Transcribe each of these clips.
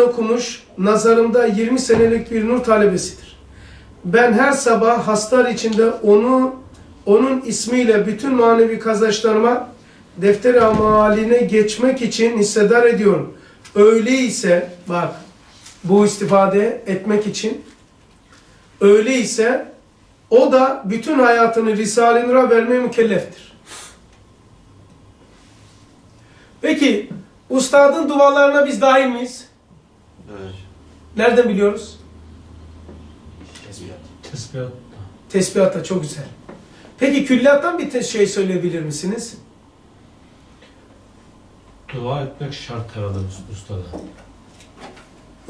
okumuş, nazarımda 20 senelik bir nur talebesidir. Ben her sabah hastar içinde onu onun ismiyle bütün manevi kazançlarıma defter amaline geçmek için hissedar ediyorum. Öyleyse bak bu istifade etmek için öyleyse o da bütün hayatını Risale-i Nur'a vermeye mükelleftir. Peki ustadın dualarına biz dahil miyiz? Evet. Nereden biliyoruz? Tesbihat. Tesbihatta çok güzel. Peki külliyattan bir şey söyleyebilir misiniz? Dua etmek şart herhalde ustada.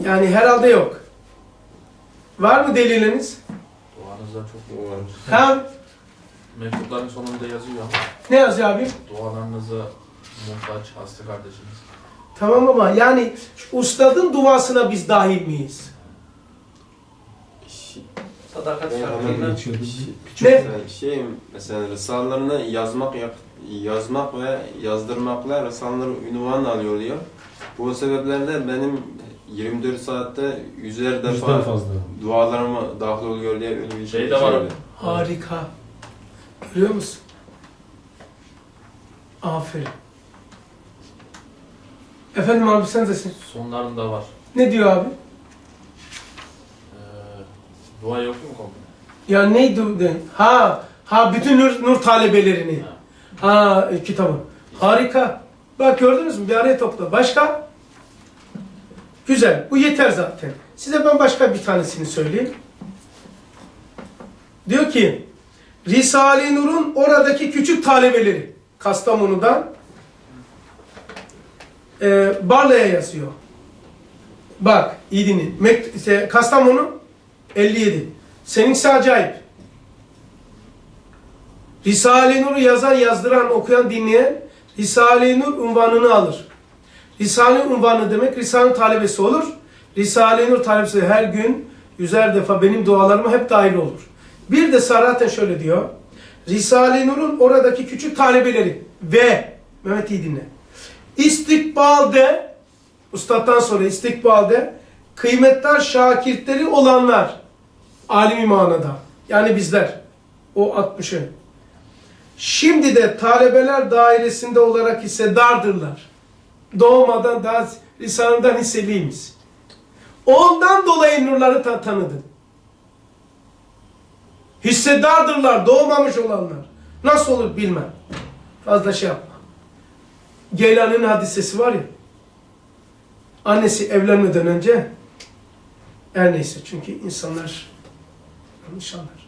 Yani herhalde yok. Var mı deliliniz? Duanızda çok Var. Ha? mektupların sonunda yazıyor ama Ne yazıyor abi? dualarınıza muhtaç hasta kardeşimiz. Tamam ama yani ustadın duasına biz dahil miyiz? Sadakat hemen- geçiyordu. şi- Ne? Mesela şey mesela risalelerine yazmak yap- yazmak ve yazdırmakla risaleler ünvan alıyor diyor. Bu sebeplerle benim 24 saatte yüzer defa fazla. dualarıma dahil oluyor diye öyle bir şey, Şey de var. Harika. Görüyor musun? Aferin. Efendim abi sen desin. Sonlarında var. Ne diyor abi? Ee, dua yok mu komple? Ya neydi? de- Ha, ha bütün nur, nur talebelerini. Ha. Ha e, kitabı. Harika. Bak gördünüz mü? Bir araya topla. Başka? Güzel. Bu yeter zaten. Size ben başka bir tanesini söyleyeyim. Diyor ki Risale-i Nur'un oradaki küçük talebeleri Kastamonu'dan e, Barla'ya yazıyor. Bak iyi dinleyin. Mek- işte, Kastamonu 57. Seninkisi acayip. Risale-i Nur'u yazan, yazdıran, okuyan, dinleyen Risale-i Nur unvanını alır. Risale unvanı demek Risale talebesi olur. Risale-i Nur talebesi her gün yüzer defa benim dualarıma hep dahil olur. Bir de saraten şöyle diyor. Risale-i Nur'un oradaki küçük talebeleri ve Mehmet iyi dinle. İstikbalde Ustad'dan sonra istikbalde kıymetler şakirtleri olanlar alimi manada yani bizler o 60'ı Şimdi de talebeler dairesinde olarak hissedardırlar. Doğmadan daha lisanından hisseliyimiz. Ondan dolayı nurları ta tanıdın. Hissedardırlar, doğmamış olanlar. Nasıl olur bilmem. Fazla şey yapma. Geylani'nin hadisesi var ya. Annesi evlenmeden önce her neyse çünkü insanlar yanlış anlar.